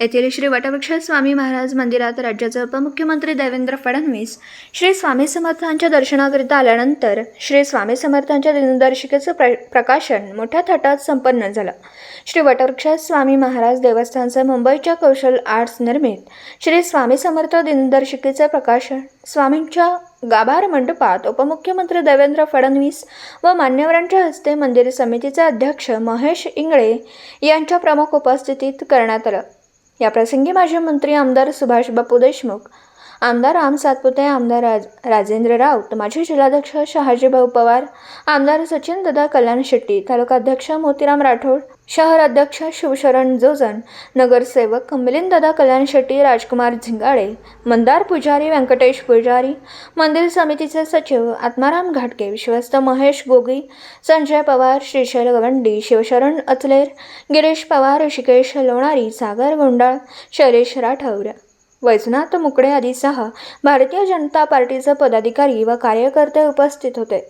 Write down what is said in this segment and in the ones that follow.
येथील श्री वटवृक्ष स्वामी महाराज मंदिरात राज्याचे उपमुख्यमंत्री देवेंद्र फडणवीस श्री स्वामी समर्थांच्या दर्शनाकरिता आल्यानंतर श्री स्वामी समर्थांच्या दिनदर्शिकेचं प्र प्रकाशन मोठ्या थाटात संपन्न झालं. श्री वटवृक्ष स्वामी महाराज देवस्थानचं मुंबईच्या कौशल आर्ट्स निर्मित श्री स्वामी समर्थ दिनदर्शिकेचे प्रकाशन स्वामींच्या गाभार मंडपात उपमुख्यमंत्री देवेंद्र फडणवीस व मान्यवरांच्या हस्ते मंदिर समितीचे अध्यक्ष महेश इंगळे यांच्या प्रमुख उपस्थितीत करण्यात आलं. याप्रसंगी माजी मंत्री आमदार सुभाषबापू देशमुख आमदार राम सातपुते आमदार राज राजेंद्र राऊत माजी जिल्हाध्यक्ष शहाजीभाऊ पवार आमदार सचिन दादा कल्याण शेट्टी तालुकाध्यक्ष मोतीराम राठोड शहर अध्यक्ष शिवशरण जोजन नगरसेवक मिलिंददादा कल्याण शेट्टी राजकुमार झिंगाळे मंदार पुजारी व्यंकटेश पुजारी मंदिर समितीचे सचिव आत्माराम घाटके विश्वस्त महेश गोगी संजय पवार श्रीशैल गवंडी शिवशरण अचलेर गिरीश पवार ऋषिकेश लोणारी सागर गोंडाळ शैलेश राठौर वैजनाथ मुकडे आदीसह भारतीय जनता पार्टीचे पदाधिकारी व कार्यकर्ते उपस्थित होते.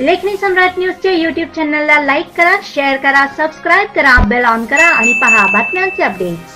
लेखनी सम्राट न्यूजच्या युट्यूब चॅनलला लाईक करा शेअर करा सबस्क्राईब करा बेल ऑन करा आणि पहा बातम्यांचे अपडेट्स